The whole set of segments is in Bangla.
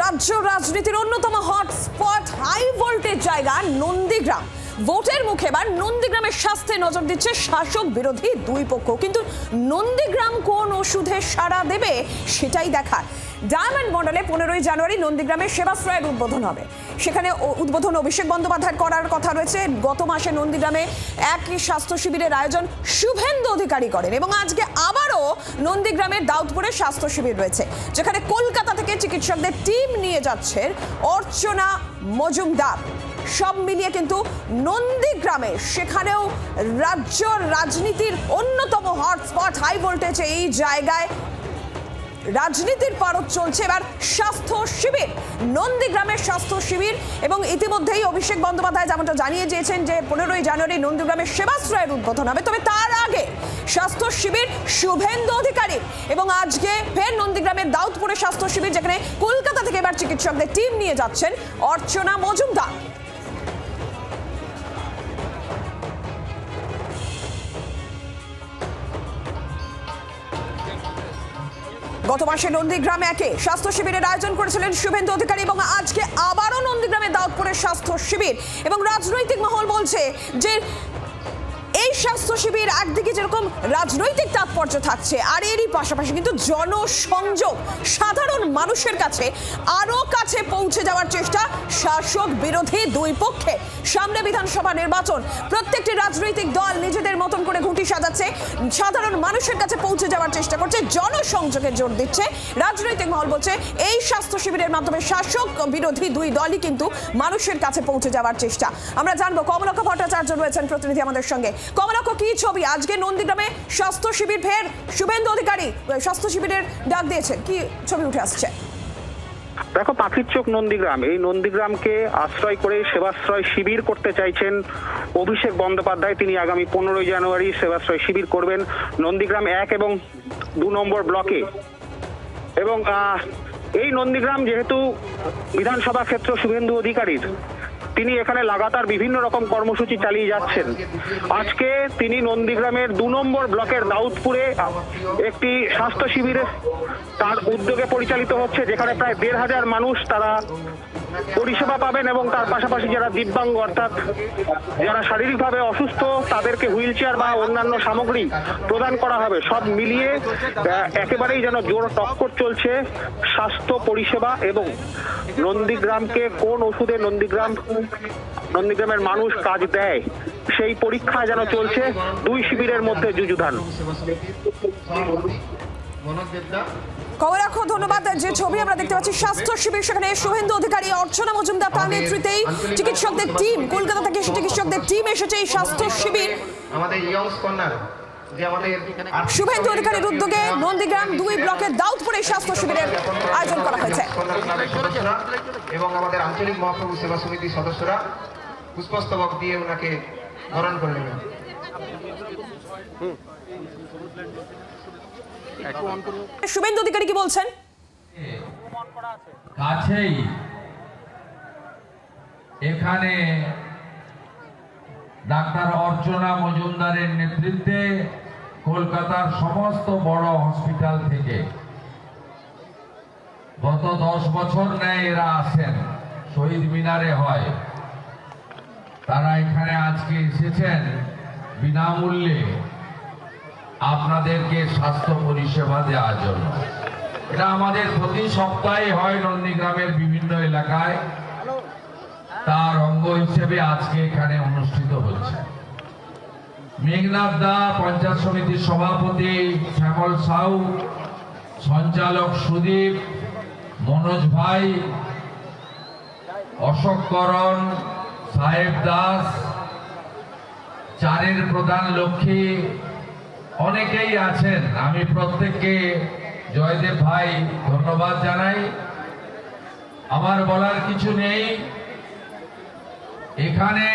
রাজ্য রাজনীতির অন্যতম হটস্পট হাই ভোল্টেজ জায়গা নন্দীগ্রাম। ভোটের মুখে এবার নন্দীগ্রামের স্বাস্থ্যে নজর দিচ্ছে শাসক বিরোধী দুই পক্ষ। কিন্তু নন্দীগ্রাম কোন ওষুধে সাড়া দেবে সেটাই দেখার। ডায়মন্ড মডেলে পনেরোই জানুয়ারি নন্দীগ্রামের সেবাশ্রয়ের উদ্বোধন হবে। সেখানে উদ্বোধন অভিষেক বন্দ্যোপাধ্যায় করার কথা রয়েছে। গত মাসে নন্দীগ্রামে একই স্বাস্থ্য শিবিরের আয়োজন শুভেন্দু অধিকারী করেন এবং আজকে আবারও নন্দীগ্রামের দাউদপুরে স্বাস্থ্য শিবির রয়েছে, যেখানে কলকাতা থেকে চিকিৎসকদের টিম নিয়ে যাচ্ছেন অর্চনা মজুমদার। সব মিলিয়ে কিন্তু নন্দীগ্রামে সেখানেও রাজ্য রাজনীতির অন্যতম হটস্পট হাই ভোল্টেজ এই জায়গায় রাজনীতির পারদ চলছে। এবার স্বাস্থ্য শিবির, নন্দীগ্রামের স্বাস্থ্য শিবির এবং ইতিমধ্যেই অভিষেক বন্দ্যোপাধ্যায় যেমনটা জানিয়ে দিয়েছেন যে পনেরোই জানুয়ারি নন্দীগ্রামের সেবাশ্রয়ের উদ্বোধন হবে। তবে তার আগে স্বাস্থ্য শিবির শুভেন্দু অধিকারী এবং আজকে ফের নন্দীগ্রামের দাউদপুরে স্বাস্থ্য শিবির যেখানে কলকাতা থেকে এবার চিকিৎসকদের টিম নিয়ে যাচ্ছেন অর্চনা মজুমদার। গত মাসে নন্দীগ্রামে একে স্বাস্থ্য শিবিরের আয়োজন করেছিলেন শুভেন্দু অধিকারী এবং আজকে আবারও নন্দীগ্রামে দাউদপুরের স্বাস্থ্য শিবির। এবং রাজনৈতিক মহল বলছে যে স্বাস্থ্য শিবির, একদিকে যেরকম রাজনৈতিক তাৎপর্য থাকছে, আর এরই পাশাপাশি কিন্তু জনসংযোগ, সাধারণ মানুষের কাছে আরও কাছে পৌঁছে যাওয়ার চেষ্টা শাসক বিরোধী দুই পক্ষে। সামনে বিধানসভা নির্বাচন, প্রত্যেকটি রাজনৈতিক দল নিজেদের মতন করে ঘুঁটি সাজাচ্ছে, সাধারণ মানুষের কাছে পৌঁছে যাওয়ার চেষ্টা করছে, জনসংযোগের জোর দিচ্ছে। রাজনৈতিক মহল বলছে, এই স্বাস্থ্য শিবিরের মাধ্যমে শাসক বিরোধী দুই দলই কিন্তু মানুষের কাছে পৌঁছে যাওয়ার চেষ্টা। আমরা জানব, কমলক্ষ ভট্টাচার্য রয়েছেন প্রতিনিধি আমাদের সঙ্গে। কমলক্ষ কি ছবি? আজকে নন্দীগ্রামে স্বাস্থ্য শিবির ফের শুভেন্দু অধিকারী স্বাস্থ্য শিবিরের ডাক দিয়েছেন। কি ছবি উঠে আসছে? দেখো, পাখির চোখ নন্দীগ্রাম। এই নন্দীগ্রামকে আশ্রয় করে সেবাশ্রয় শিবির করতে চাইছেন অভিষেক বন্দ্যোপাধ্যায়। তিনি আগামী পনেরোই জানুয়ারি সেবাশ্রয় শিবির করবেন নন্দীগ্রাম এক এবং দু নম্বর ব্লকে। এবং এই নন্দীগ্রাম যেহেতু বিধানসভা ক্ষেত্র শুভেন্দু অধিকারীর তিনি এখানে লাগাতার বিভিন্ন রকম কর্মসূচি চালিয়ে যাচ্ছেন। আজকে তিনি নন্দীগ্রামের দু নম্বর ব্লকের দাউদপুরে একটি স্বাস্থ্য শিবিরে তার উদ্যোগে পরিচালিত হচ্ছে, যেখানে প্রায় দেড় হাজার মানুষ তারা পরিষেবা পাবেন এবং তার পাশাপাশি যারা দিব্যাঙ্গ, অর্থাৎ যারা শারীরিকভাবে অসুস্থ, তাদেরকে হুইল চেয়ার বা অন্যান্য সামগ্রী প্রদান করা হবে। সব মিলিয়ে একেবারেই যেন জোর টক্কর চলছে স্বাস্থ্য পরিষেবা এবং নন্দীগ্রামকে কোন ওষুধে নন্দীগ্রাম, নন্দীগ্রামের মানুষ কাজ দেয়, সেই পরীক্ষা যেন চলছে দুই শিবিরের মধ্যে যুযুধান। কমলাক্ষ ধন্যবাদ। যে ছবি আমরা দেখতে পাচ্ছি স্বাস্থ্য শিবির সেখানে শুভেন্দু অধিকারী অর্চনা মজুমদার তার নেতৃত্বেই চিকিৎসকদের টিম কলকাতা থেকে চিকিৎসকদের টিম এসেছে এই স্বাস্থ্য শিবির। আমাদের ইয়ংস কর্নার শুভেন্দু অধিকারীর উদ্যোগে নন্দীগ্রাম দুই ব্লকের দাউদপুরে এই স্বাস্থ্য শিবিরের আয়োজন করা হয়েছে। এবং আমাদের আঞ্চলিক মহাপ্রভু সেবা সমিতির সদস্যরা পুষ্পস্তবক দিয়ে ওনাকে বরণ করে নেবেন শুভেন্দু অধিকারী কি বলছেন? কাছেই। এখানে ডাক্তার অর্চনা মজুমদারের নেতৃত্বে কলকাতার সমস্ত বড় হসপিটাল থেকে গত দশ বছর নেয় এরা আসেন শহীদ মিনারে হয়। তারা এখানে আজকে এসেছেন বিনামূল্যে। আপনাদেরকে স্বাস্থ্য পরিষেবা দেওয়ার জন্য। এটা আমাদের প্রতি সপ্তাহে হয় নন্দীগ্রামের বিভিন্ন এলাকায়। তার অঙ্গ হিসেবে আজকে এখানে অনুষ্ঠিত হচ্ছে। মেঘনাথ দা, পঞ্চায়েত সমিতির সভাপতি শ্যামল সাউ, সঞ্চালক সুদীপ, মনোজ ভাই, অশোক করণ, সাহেব দাস, চারের প্রধান লক্ষ্মী অনেকেই আছেন, আমি প্রত্যেককে জয়দেব ভাই ধন্যবাদ জানাই। আমার বলার কিছু নেই। এখানে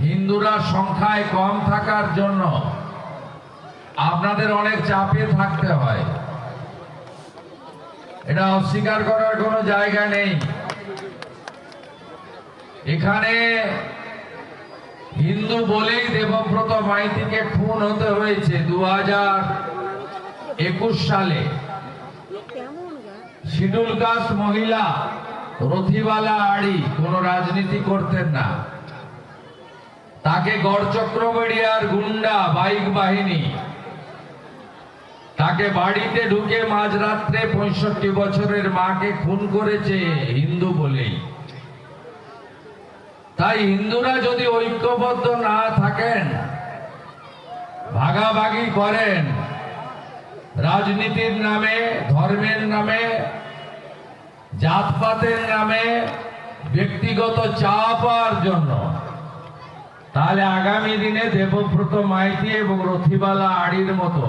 হিন্দুরা সংখ্যায় কম থাকার জন্য আপনাদের অনেক চাপে থাকতে হয়। এটা অস্বীকার করার কোনো জায়গা নেই। এখানে হিন্দু বলেই দেবব্রত মাইতিকে খুন হতে হয়েছে দু একুশ সালে। শিডুল কাস্ট মহিলা রথিবালা আড়ি কোন রাজনীতি করতেন না। তাকে গড় চক্রবেড়িয়ার গুন্ডা বাইক বাহিনী, তাকে বাড়িতে ঢুকে মাঝরাত্রে পঁয়ষট্টি বছরের মাকে খুন করেছে হিন্দু বলেই। তাই হিন্দুরা যদি ঐক্যবদ্ধ না থাকেন, ভাগাভাগি করেন, রাজনীতির নামে, ধর্মের নামে, জাতপাতের নামে ব্যক্তিগত চা পাওয়ার জন্য, তাহলে আগামী দিনে দেবব্রত মাইতি এবং রথিবালা আড়ির মতো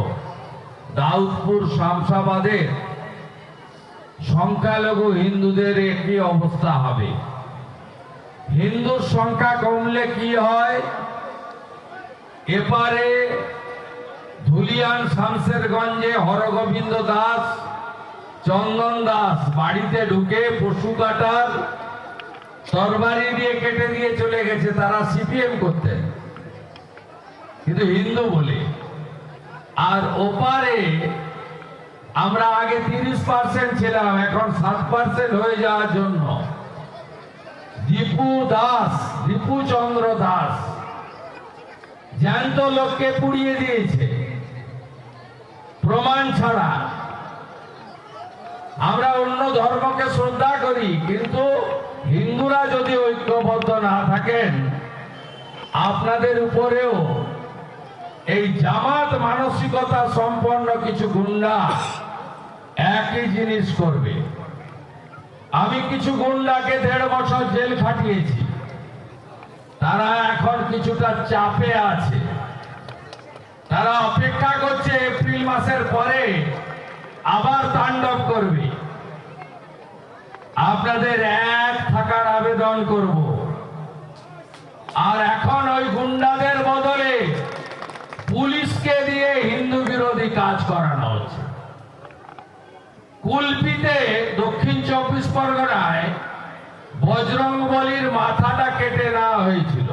দাউদপুর শামসাবাদের সংখ্যালঘু হিন্দুদের একই অবস্থা হবে। হিন্দুর সংখ্যা কমলে কি হয়? এপারে ধুলিয়ান শামসেরগঞ্জে হরগোবিন্দ দাস, চন্দন দাস বাড়িতে ঢুকে পশু কাটার তরবারি দিয়ে কেটে দিয়ে চলে গেছে, তারা সিপিএম করতেন কিন্তু হিন্দু বলে। আর ওপারে আমরা আগে তিরিশ পার্সেন্ট ছিলাম, এখন সাত পার্সেন্ট হয়ে যাওয়ার জন্য। দীপু দাস দীপু চন্দ্র দাস। জ্যান্ত লোককে পুড়িয়ে দিয়েছে। প্রমাণ ছাড়া। আমরা অন্য ধর্মকে শ্রদ্ধা করি, কিন্তু হিন্দুরা যদি ঐক্যবদ্ধ না থাকেন, আপনাদের উপরেও এই জামাত মানসিকতা সম্পন্ন কিছু গুন্ডা একই জিনিস করবে। আমি কিছু গুন্ডাকে দেড় বছর জেল খাটিয়েছি। তারা এখন কিছুটা চাপে আছে। তারা অপেক্ষা করছে এপ্রিল মাসের পরে আবার তাণ্ডব করবে। আপনাদের এক থাকার আবেদন করব। আর এখন ওই গুন্ডাদের বদলে পুলিশকে দিয়ে হিন্দু বিরোধী কাজ করানো। কুলপিতে দক্ষিণ চব্বিশ পরগনায় বজরং বলির মাথাটা কেটে নেওয়া হয়েছিল।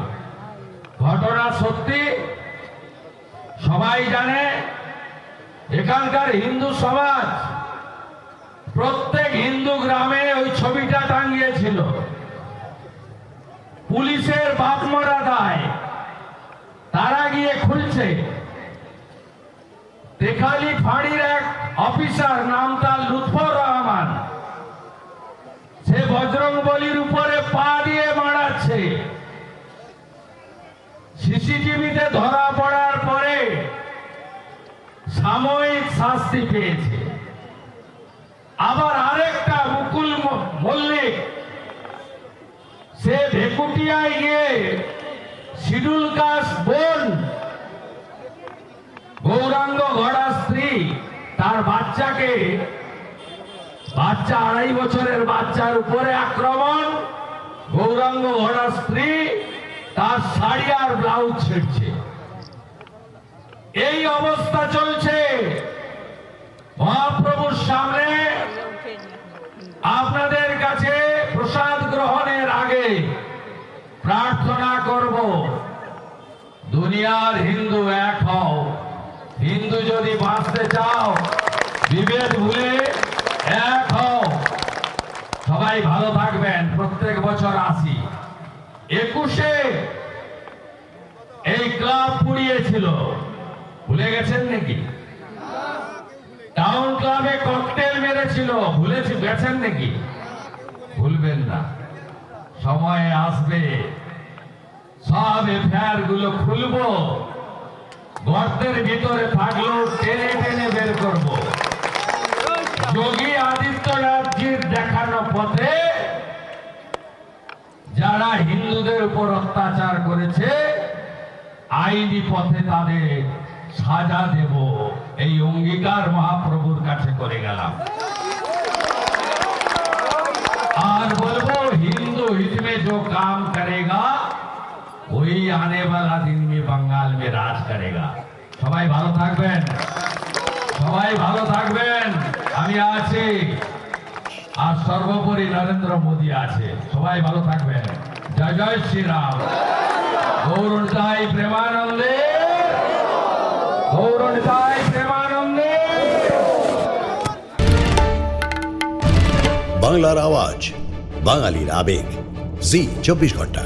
ঘটনা সত্যি? সবাই জানে, এখানকার হিন্দু সমাজ, প্রত্যেক হিন্দু গ্রামে ওই ছবিটা টাঙ্গিয়েছিল পুলিশের বাপ মরা দায়, তারা গিয়ে খুলছে। দেখালি ফাঁড়ির এক অফিসার নাম তার লুৎফর রহমান। সে বজরং বলির উপরে পা দিয়ে মারাচ্ছে। সিসিটিভিতে ধরা পড়ার পরে সাময়িক শাস্তি পেয়েছে। আবার আরেকটা মুকুল মল্লিক, সে ভেকুটিয়ায় গিয়ে শিডুল কাস্ট বোন, গৌরাঙ্গ ঘোড়া স্ত্রী তার বাচ্চাকে বাচ্চা আড়াই বছরের বাচ্চার উপরে আক্রমণ। গৌরাঙ্গ ঘোড়া স্ত্রী, তার শাড়ি আর ব্লাউজ ছিঁড়ছে। এই অবস্থা চলছে মহাপ্রভুর সামনে। আপনাদের কাছে প্রসাদ গ্রহণের আগে প্রার্থনা করব দুনিয়ার হিন্দু এক হও হিন্দু যদি বাঁচতে চাও বিভেদ ভুলে এক হও সবাই ভালো থাকবেন প্রত্যেক বছর আসি একুশে এই ক্লাব পুড়িয়েছিল ভুলে গেছেন নাকি? টাউন ক্লাবে ককটেল মেরেছিল। ভুলে গেছেন নাকি? ভুলবেন না। সময় আসবে। সব এফআইআরগুলো খুলবো। গর্তের ভিতরে থাকলেও টেনে টেনে বের করব। যোগী আদিত্যনাথজির দেখানো পথে হিন্দুদের উপর অত্যাচার করেছে আইনি পথে তাদের সাজা দেব এই অঙ্গীকার মহাপ্রভুর কাছে করে গেলাম और बोलबो हिंदू हित में जो काम करेगा वही आने वाला दिन में बंगाल में राज करेगा সবাই ভালো থাকবেন সবাই ভালো থাকবেন আমি আছি আর সর্বোপরি নরেন্দ্র মোদী আছে সবাই ভালো থাকবেন জয় জয় শ্রীরাম। গৌরতাই প্রেমানন্দে। গৌরতাই প্রেমানন্দে। বাংলার আওয়াজ বাঙালির আবেগ। জি চব্বিশ ঘণ্টা।